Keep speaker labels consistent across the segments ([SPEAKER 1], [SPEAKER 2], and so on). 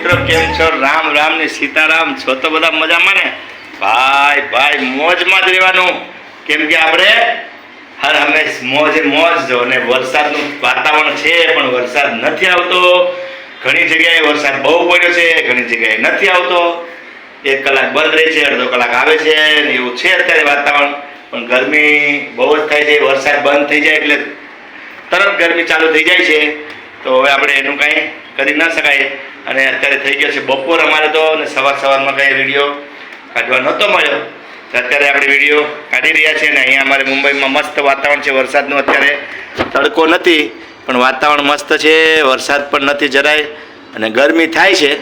[SPEAKER 1] મિત્રો કેમ છો? રામ રામ ને સીતારામ. છો તો બધા મજામાં ને? ભાઈ ભાઈ, મોજમાં જ રહેવાનું. કેમ કે આપણે હર હંમેશ મોજે મોજ જો ને વરસાદનું વાતાવરણ છે, પણ વરસાદ નથી આવતો. ઘણી જગ્યાએ વરસાદ બહુ પડ્યો છે, ઘણી જગ્યાએ નથી આવતો. એક કલાક બંધ રહે છે, અડધો કલાક આવે છે ને એવું છે અત્યારે વાતાવરણ. પણ ગરમી બહુ જ થાય છે, વરસાદ બંધ થઈ જાય એટલે તરત ગરમી ચાલુ થઈ જાય છે. તો હવે આપણે એનું કાંઈ કરી ન શકાય. અને અત્યારે થઈ ગયો છે બપોર અમારે તો અને સવાર સવારમાં કાંઈ વીડિયો કાઢવા નહોતો મળ્યો. તો અત્યારે આપણે વીડિયો કાઢી રહ્યા છીએ ને અહીંયા અમારે મુંબઈમાં મસ્ત વાતાવરણ છે. વરસાદનું અત્યારે તડકો નથી, પણ વાતાવરણ મસ્ત છે. વરસાદ પણ નથી જરાય. અને ગરમી થાય છે.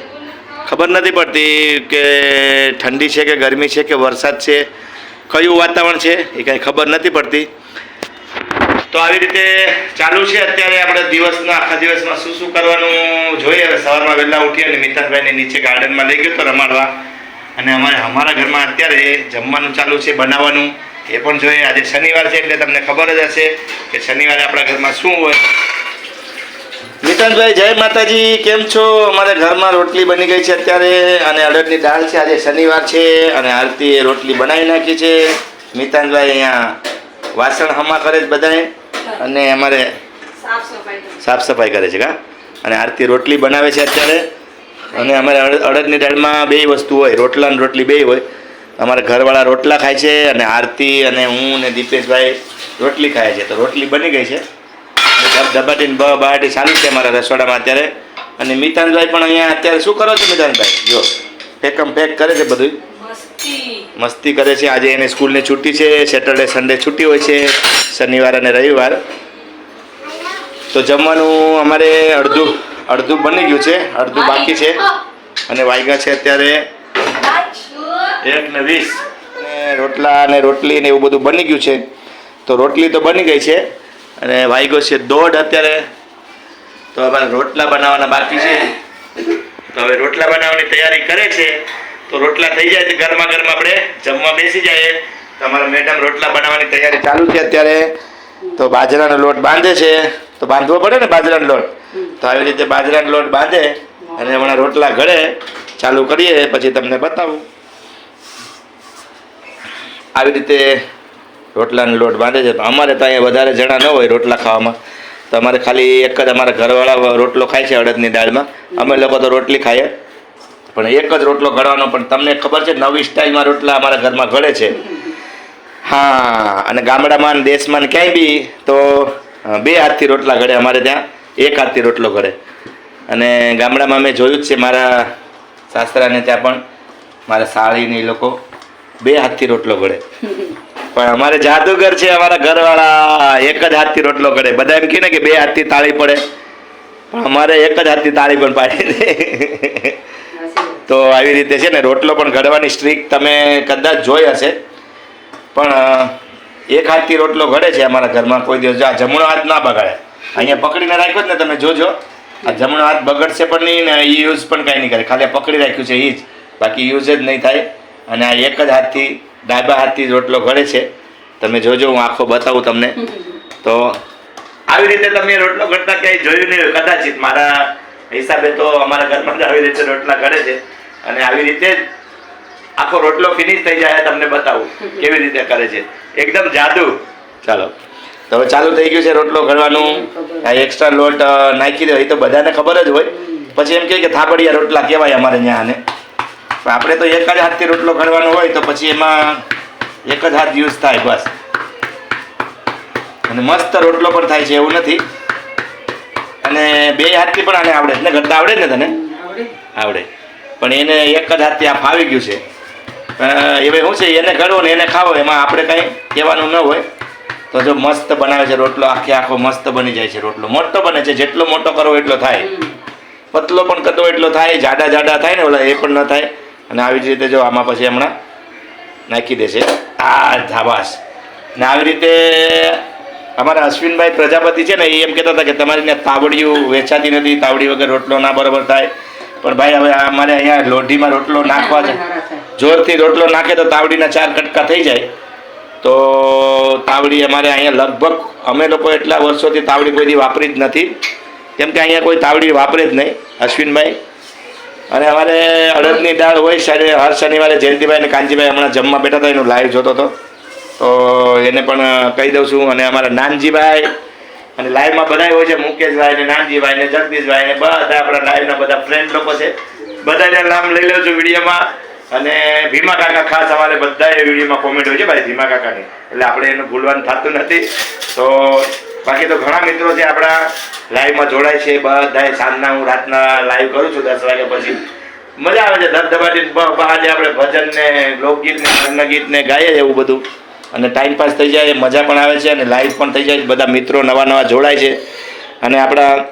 [SPEAKER 1] ખબર નથી પડતી કે ઠંડી છે કે ગરમી છે કે વરસાદ છે. કયું વાતાવરણ છે એ કાંઈ ખબર નથી પડતી. તો આવી રીતે ચાલુ છે. અત્યારે આપણે દિવસના, આખા દિવસમાં શું શું કરવાનું જોઈએ? હવે સવારમાં વહેલા ઉઠી અને મિથનભાઈને નીચે ગાર્ડનમાં લઈ ગયો તો રમાડવા. અને અમારે, અમારા ઘરમાં અત્યારે જમવાનું ચાલુ છે, બનાવવાનું. એ પણ જોઈએ. આજે શનિવાર છે એટલે તમને ખબર જ હશે કે શનિવારે આપણા ઘરમાં શું હોય. મિતાનભાઈ જય માતાજી. કેમ છો? અમારા ઘરમાં રોટલી બની ગઈ છે અત્યારે અને અડદની દાળ છે. આજે શનિવાર છે અને આરતીએ રોટલી બનાવી નાખી છે. મિતાનભાઈ અહીંયા વાસણ હમા કરે જ બધાએ. અને અમારે
[SPEAKER 2] સાફ સફાઈ
[SPEAKER 1] કરે છે કા? અને આરતી રોટલી બનાવે છે અત્યારે. અને અમારે અડ- અડદની દાળમાં બે વસ્તુ હોય, રોટલા અને રોટલી બે હોય. અમારા ઘરવાળા રોટલા ખાય છે અને આરતી અને હું ને દીપેશભાઈ રોટલી ખાય છે. તો રોટલી બની ગઈ છે. ધબ, ધબાટીને બ બહાટી ચાલુ છે અમારા રસોડામાં અત્યારે. અને મિતાનભાઈ પણ અહીંયા અત્યારે શું કરો છો મિતાનભાઈ? જો ફેકમ ફેક કરે છે બધું
[SPEAKER 2] મસ્તી.
[SPEAKER 1] કરે છે. આજે એને સ્કૂલની છુટ્ટી છે. સેટરડે સન્ડે છુટ્ટી હોય છે. શનિવાર અને રવિવાર. તો જમવાનું અમારે અડધું અડધું બની ગયું છે. અડધું બાકી છે. અને વાગ્યા છે અત્યારે એક ને વીસ. અને રોટલા અને રોટલી ને એવું બધું બની ગયું છે. તો રોટલી તો બની ગઈ છે. અને વાગ્યો છે દોઢ અત્યારે. તો અમારે રોટલા બનાવવાના બાકી છે. તો હવે રોટલા બનાવવાની તૈયારી કરે છે. તો રોટલા થઈ જાય ઘરમાં ઘરમાં આપણે જમવા બેસી જાય તમારા મેડમ રોટલા બનાવવાની તૈયારી ચાલુ છે અત્યારે. તો બાજરાનો લોટ બાંધે છે. તો બાંધવો પડે ને બાજરાનો લોટ? તો આવી રીતે બાજરાનો લોટ બાંધે અને હમણાં રોટલા ઘડે ચાલુ કરીએ, પછી તમને બતાવું. આવી રીતે રોટલાનો લોટ બાંધે છે. અમારે તો અહીંયા વધારે જણા ન હોય રોટલા ખાવામાં. તો અમારે ખાલી એક જ અમારા ઘરવાળા રોટલો ખાય છે અડદની દાળમાં. અમે લોકો તો રોટલી ખાઈએ. પણ એક જ રોટલો ઘડવાનો પણ તમને ખબર છે, નવી સ્ટાઇલમાં રોટલા અમારા ઘરમાં ઘડે છે. હા, અને ગામડામાં દેશમાં ક્યાંય બી, તો બે હાથથી રોટલા ઘડે અમારે ત્યાં, એક હાથથી રોટલો ઘડે અને ગામડામાં મેં જોયું જ છે, મારા સાસરાને ત્યાં પણ, મારા સાળીને એ લોકો બે હાથથી રોટલો ઘડે પણ અમારે જાદુગર છે, અમારા ઘરવાળા, એક જ હાથથી રોટલો ઘડે બધા એમ કહે ને કે બે હાથથી તાળી પડે. પણ અમારે એક જ હાથથી તાળી પણ પાડી દે. તો આવી રીતે છે ને રોટલો પણ ઘડવાની સ્ટ્રીક તમે કદાચ જોઈ હશે. પણ એક હાથથી રોટલો ઘડે છે અમારા ઘરમાં, કોઈ દિવસ આ જમણો હાથ ના બગાડે. અહીંયા પકડીને રાખ્યો જ ને તમે જોજો. આ જમણો હાથ બગડશે પણ નહીં ને એ યુઝ પણ કાંઈ નહીં કરે. ખાલી પકડી રાખ્યું છે એ જ. બાકી યુઝ જ નહીં થાય. અને આ એક જ હાથથી, ડાબા હાથથી રોટલો ઘડે છે. તમે જોજો, હું આખો બતાવું તમને. તો આવી રીતે તમે રોટલો ઘડતા ક્યાંય જોયું નહીં કદાચિત મારા હિસાબે તો અમારા ઘરમાં આવી રીતે રોટલા ઘડે છે. અને આવી રીતે જ આખો રોટલો ફિનિશ થઈ જાય તમને બતાવું કેવી રીતે કરે છે. એકદમ જાદુ. ચાલો. તો હવે ચાલુ થઈ ગયું છે રોટલો ઘડવાનું આ એક્સ્ટ્રા લોટ નાખી દે એ તો બધાને ખબર જ હોય. પછી એમ કે થાબડિયા રોટલા કહેવાય અમારે ત્યાં આને. પણ આપણે તો એક જ હાથથી રોટલો ઘડવાનો હોય તો પછી એમાં એક જ હાથ યુઝ થાય બસ. અને મસ્ત રોટલો પણ થાય છે એવું નથી. અને બે હાથથી પણ આને આવડે ને ઘડતા આવડે ને તને? આવડે. પણ એને એક જ હાથથી આ ફાવી ગયું છે. એવે શું છે? એને ઘડવો ને એને ખાવો એમાં આપણે કાંઈ કહેવાનું ન હોય. તો જો મસ્ત બનાવે છે રોટલો આખે આખો મસ્ત બની જાય છે રોટલો. મોટો બને છે જેટલો મોટો કરો એટલો થાય. પતલો પણ કરતો એટલો થાય જાડા જાડા થાય ને ઓલા એ પણ ન થાય. અને આવી જ રીતે જો આમાં પછી હમણાં નાખી દેશે આ ધાબાસ ને આવી રીતે અમારા અશ્વિનભાઈ પ્રજાપતિ છે ને એ એમ કહેતા હતા કે તમારી ત્યાં તાવડિયું વેચાતી નથી તાવડી વગર રોટલો ના બરોબર થાય. પણ ભાઈ હવે અમારે અહીંયા લોઢીમાં રોટલો નાખવા છે. જોરથી રોટલો નાખે તો તાવડીના ચાર કટકા થઈ જાય. તો તાવડી અમારે અહીંયા લગભગ અમે લોકો એટલા વર્ષોથી તાવડી કોઈથી વાપરી જ નથી. કેમ કે અહીંયા કોઈ તાવડી વાપરે જ નહીં અશ્વિનભાઈ. અને અમારે અડદની દાળ હોય શનિ હર શનિવારે જયંતિભાઈ અને કાનજીભાઈ હમણાં જમવા બેઠા હતા એનું લાઈવ જોતો હતો. તો એને પણ કહી દઉં છું. અને અમારા નાનજીભાઈ અને લાઈવમાં બધા હોય છે, મુકેશભાઈ ને નાનજીભાઈ ને જગદીશભાઈ ને બધા આપણા લાઈવના બધા ફ્રેન્ડ લોકો છે. બધાના નામ લઈ લઉં છું વિડીયોમાં અને ભીમા કાકા ખાસ અમારે બધા વિડીયોમાં કોમેન્ટ હોય છે ભાઈ, ભીમા કાકાની. એટલે આપણે એનું ભૂલવાનું થતું નથી. તો બાકી તો ઘણા મિત્રો છે આપણા લાઈવમાં જોડાય છે બધાએ સાંજના હું રાતના લાઈવ કરું છું, દસ વાગ્યા પછી. મજા આવે છે, ધબધબાટી આજે આપણે ભજન ને લોકગીત ને લગ્નગીત ને ગાઈએ એવું બધું. અને ટાઈમ પાસ થઈ જાય, મજા પણ આવે છે અને લાઈવ પણ થઈ જાય બધા મિત્રો નવા નવા જોડાય છે. અને આપણા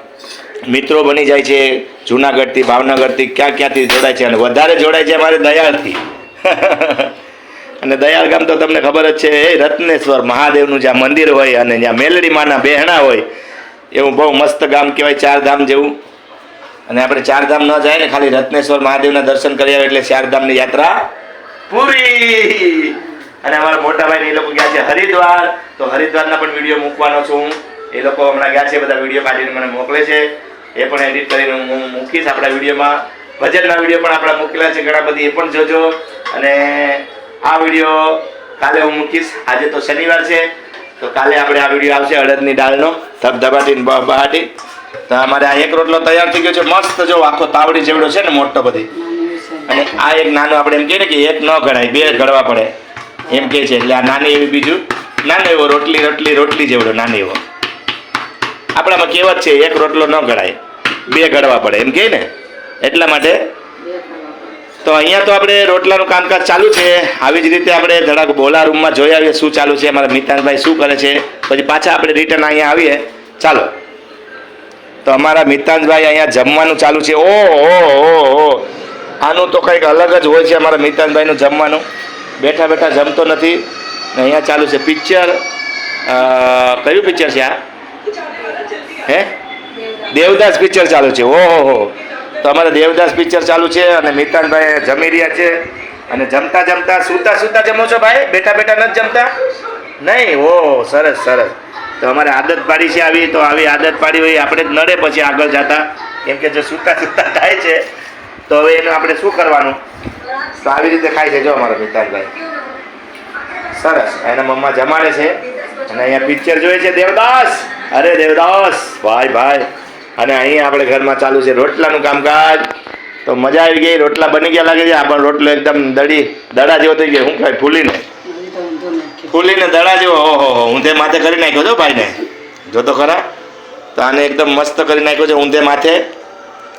[SPEAKER 1] મિત્રો બની જાય છે જુનાગઢથી, ભાવનગરથી, ક્યાં ક્યાંથી જોડાય છે અને વધારે જોડાય છે અમારે દયાળથી અને દયાળ ગામ તો તમને ખબર જ છે, એ રત્નેશ્વર મહાદેવનું જ્યાં મંદિર હોય અને જ્યાં મેલડી માના બહેણા હોય, એવું બહુ મસ્ત ગામ કહેવાય, ચાર ધામ જેવું. અને આપણે ચાર ધામ ન જાય ને, ખાલી રત્નેશ્વર મહાદેવના દર્શન કરી આવે એટલે ચારધામની યાત્રા પૂરી. અને અમારા મોટાભાઈ એ લોકો ગયા છે હરિદ્વાર. તો હરિદ્વારના પણ વીડિયો મૂકવાનો છું એ લોકો હમણાં ગયા છે, બધા વીડિયો કાઢીને મને મોકલે છે. એ પણ એડિટ કરીને હું મૂકીશ આપણા વિડીયોમાં. ભજનના વીડિયો પણ આપણા મૂકેલા છે, ઘણા બધી એ પણ જોજો. અને આ વીડિયો કાલે હું મૂકીશ. આજે તો શનિવાર છે. તો કાલે આપણે આ વીડિયો આવશે અડદની દાળનો. ધબધબાટી બહાટી. તો અમારે આ એક રોટલો તૈયાર થઈ ગયો છે. મસ્ત જો આખો તાવડી જેવડો છે ને, મોટો બધી. અને આ એક નાનો આપણે એમ કહીએ ને કે એક ન ગણાય, બે ગળવા પડે. એમ કે છે એટલે આ નાની એવી બીજું. નાનો એવો, રોટલી રોટલી રોટલી જેવડો નાનો એવો. આપણામાં કહેવત છે, એક રોટલો ન ગળાય, બે ગળવા પડે. એમ કહે ને? એટલા માટે? તો અહીંયા તો આપણે રોટલાનું કામકાજ ચાલુ છે. આવી જ રીતે આપણે ધડાક બોલા રૂમમાં જોઈ આવીએ શું ચાલુ છે. અમારા મિતાનભાઈ શું કરે છે. પછી પાછા આપણે રિટર્ન અહીંયા આવીએ. ચાલો. તો અમારા મિતાંજભાઈ અહીંયા જમવાનું ચાલુ છે. ઓ ઓ ઓ આનું તો કંઈક અલગ જ હોય છે અમારા મિતાંજભાઈનું જમવાનું. બેઠા બેઠા જમતો નથી. અહીંયા ચાલુ છે. પિક્ચર કયું પિક્ચર છે આ? હે? દેવદાસ પિક્ચર ચાલુ છે. ઓહો, હો તો અમારે દેવદાસ પિક્ચર ચાલુ છે અને મિતાનભાઈ જમી રહ્યા છે. અને જમતા જમતા સૂતા સૂતા જમો છો ભાઈ? બેઠા બેઠા નથી જમતા? નહીં? ઓ સરસ સરસ. તો અમારે આદત પાડી છે આવી. તો આવી આદત પાડી હોય આપણે જ નડે પછી આગળ જતા. કેમ કે જો સૂતા સૂતા થાય છે, તો હવે એનું આપણે શું કરવાનું? તો આવી રીતે ખાય છે જો અમારા મિતાનભાઈ સરસ. એના મમ્મા જમાડે છે. અને અહીંયા પિક્ચર જોઈએ છે દેવદાસ. અરે દેવદાસ. ભાઈ ભાઈ. અને અહીં આપણે ઘરમાં ચાલુ છે રોટલાનું કામકાજ. તો મજા આવી ગઈ. રોટલા બની ગયા લાગે છે. આ રોટલો એકદમ દડી, દડા જેવો થઈ ગયો. શું કહેવાય ફૂલીને. ફૂલીને દડા જેવો. ઓહો, હો. ઊંધે માથે કરી નાખ્યો છો ભાઈને. જો તો ખરા? તો આને એકદમ મસ્ત કરી નાખ્યો છે ઊંધે માથે.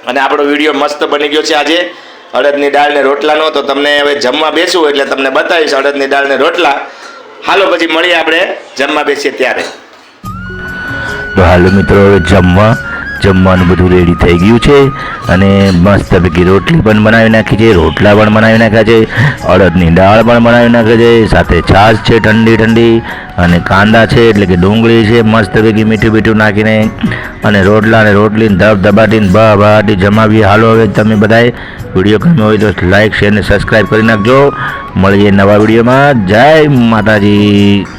[SPEAKER 1] અને આપણો વીડિયો મસ્ત બની ગયો છે આજે. અડદની દાળ ને રોટલાનો તો તમને હવે જમવા બેસવું એટલે તમને બતાવીશ અડદની દાળ ને રોટલા. હાલો પછી મળીએ આપણે. જમવા બેસીએ ત્યારે.
[SPEAKER 3] તો હાલો મિત્રો, હવે જમવા જમવાનું બધું રેડી થઈ ગયું છે અને મસ્ત પૈકી રોટલી પણ બનાવી નાખી છે, રોટલા પણ બનાવી નાખ્યા છે, અડદની દાળ પણ બનાવી નાખી છે, સાથે છાશ છે ઠંડી ઠંડી અને કાંદા છે, એટલે કે ડુંગળી છે, મસ્ત પૈકી મીઠું મીઠું નાખીને અને રોટલા અને રોટલીને ધબ ધબાટીને બા બાટી જમાવી હાલો હવે તમે બધાએ વીડિયો ગમ્યો હોય તો લાઈક શેર અને સબસ્ક્રાઈબ કરી નાખજો. મળીએ નવા વિડીયોમાં. જય માતાજી.